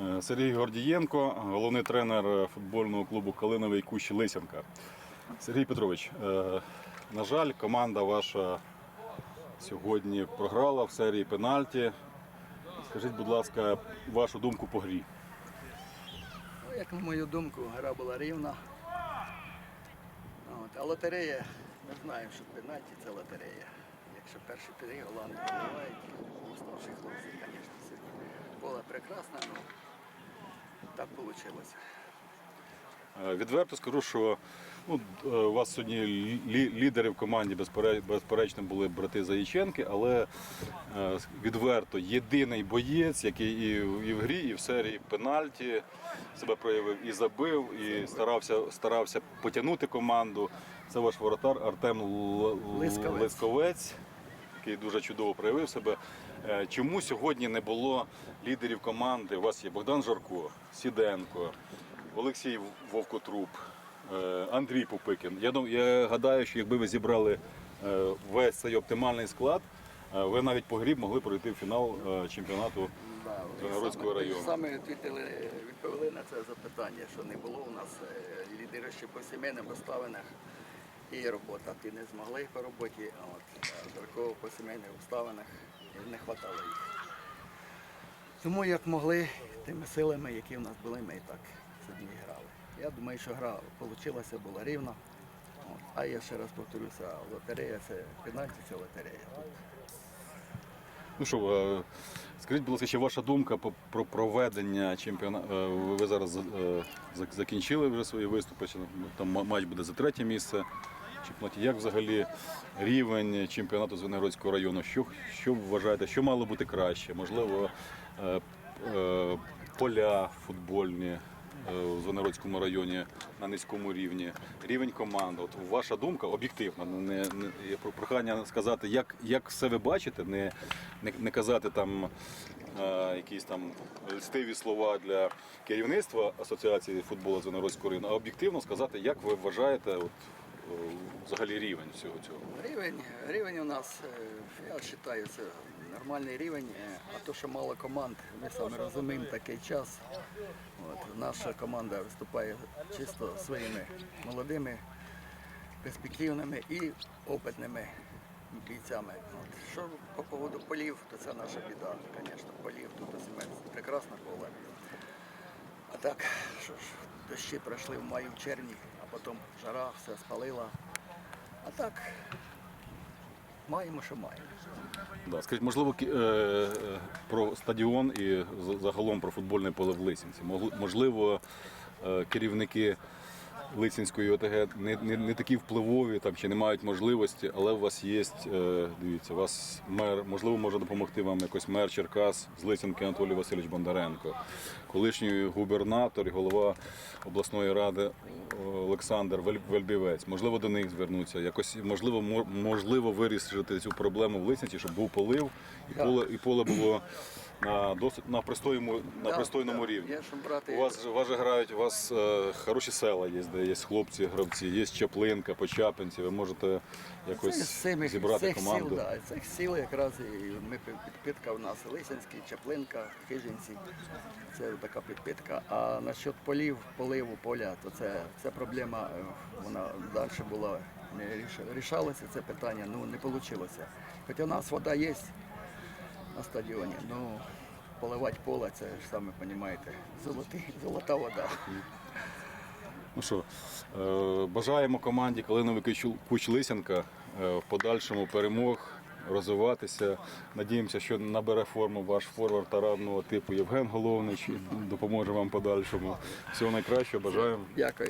Е, Сергій Гордієнко, головний тренер футбольного клубу Калиновий Кущ Лисянка. Сергій Петрович, е, на жаль, команда ваша сьогодні програла в серії пенальті. Скажіть, будь ласка, вашу думку по грі. Ну, Як на мою думку, гра була рівна. От. А лотерея, ми знаємо, що пенальті це лотерея. Якщо перші три голланди забивають, уставші хлопці, звісно, Поле прекрасне, але так вийшло. Е, Відверто скажу, що ну, е, у вас сьогодні лідери в команді безперечно були брати Заїченки, але е, відверто єдиний боєць, який і, в- і в грі, і в серії пенальті себе проявив і забив, і старався, старався потягнути команду. Це ваш воротар Артем. Лисковець, який дуже чудово проявив себе. Е, Чому сьогодні не було лідерів команди? У вас є Богдан Жарко, Сіденко, Олексій Вовкотруб, е, Андрій Попикін. Я, я гадаю, що якби ви зібрали е, весь цей оптимальний склад, ви навіть по грі могли пройти в фінал чемпіонату Звенигородського району. Саме відповіли, відповіли на це запитання, що не було у нас лідерів по сімейним обставинах і робота. Ти не змогли по роботі, а от а по сімейних обставинах не вистачало їх. Тому як могли, тими силами, які в нас були, ми і так сьогодні грали. Я думаю, що гра вийшла, була рівна. А я ще раз повторюся, лотерея це пенальті, це лотерея. Ну що, е, скажіть, будь ласка, ще ваша думка про проведення чемпіонату. Ви зараз е, закінчили вже свої виступи, там матч буде за третє місце. Чемпіонаті. Як взагалі рівень чемпіонату Звенигородського району? Що, що вважаєте, що мало бути краще? Можливо, е, е, поля футбольні е, у Звенигородському районі на низькому рівні, рівень команди. От ваша думка об'єктивна. Не, не, є про- прохання сказати, як, як все ви бачите, не, не, не казати там е, якісь там льстиві слова для керівництва Асоціації футболу Звенигородського району, а об'єктивно сказати, як ви вважаєте от, е, взагалі рівень всього цього. Рівень, рівень у нас, е, я вважаю, це нормальний рівень, е, а то, що мало команд, ми самі розуміємо такий час. От, наша команда виступає чисто своїми молодими, перспективними і опитними бійцями. От, що по поводу полів, то це наша біда, звісно, полів тут ось прекрасне поле. А так, що ж, дощі пройшли в маю, в червні, потім жара все спалила. А так, маємо, що маємо. Да, скажіть, можливо, кі- е, е, про стадіон і з- загалом про футбольне поле в Лисінці. Могли- Можливо, е, керівники Лисінської ОТГ не, не, не такі впливові там, чи не мають можливості, але у вас є, е, дивіться, у вас мер, можливо, може допомогти вам якось мер Черкас з Лисінки Анатолій Васильович Бондаренко, колишній губернатор і голова обласної ради Олександр Вельбівець. Можливо, до них звернуться. Якось можливо, можливо вирішити цю проблему в Лисниці, щоб був полив і поле, і поле було на досить на пристойному, на пристойному рівні. У вас, у вас же грають, у вас е, хороші села є, де є хлопці, гравці, є Чаплинка, Почапинці. Ви можете якось Це цими- зібрати цих команду. Сіл, да, цих сіл якраз і ми підпитка у нас Лисянський, Чаплинка, Хижинці. Це така підпитка. А насчет полів, поливу поля, то це, це проблема, е, вона далі була не ріш- рішалося це питання, ну не вийшло. Хоча у нас вода є на стадіоні, ну поливати поле, це ж саме розумієте, золота вода. Ну що, е, бажаємо команді Калиновий Куч- Куч Лисянка е, в подальшому перемог, розвиватися. Надіємося, що набере форму ваш форвард тарадного типу Євген Головнич допоможе вам подальшому. Всього найкращого, бажаємо. Дякую.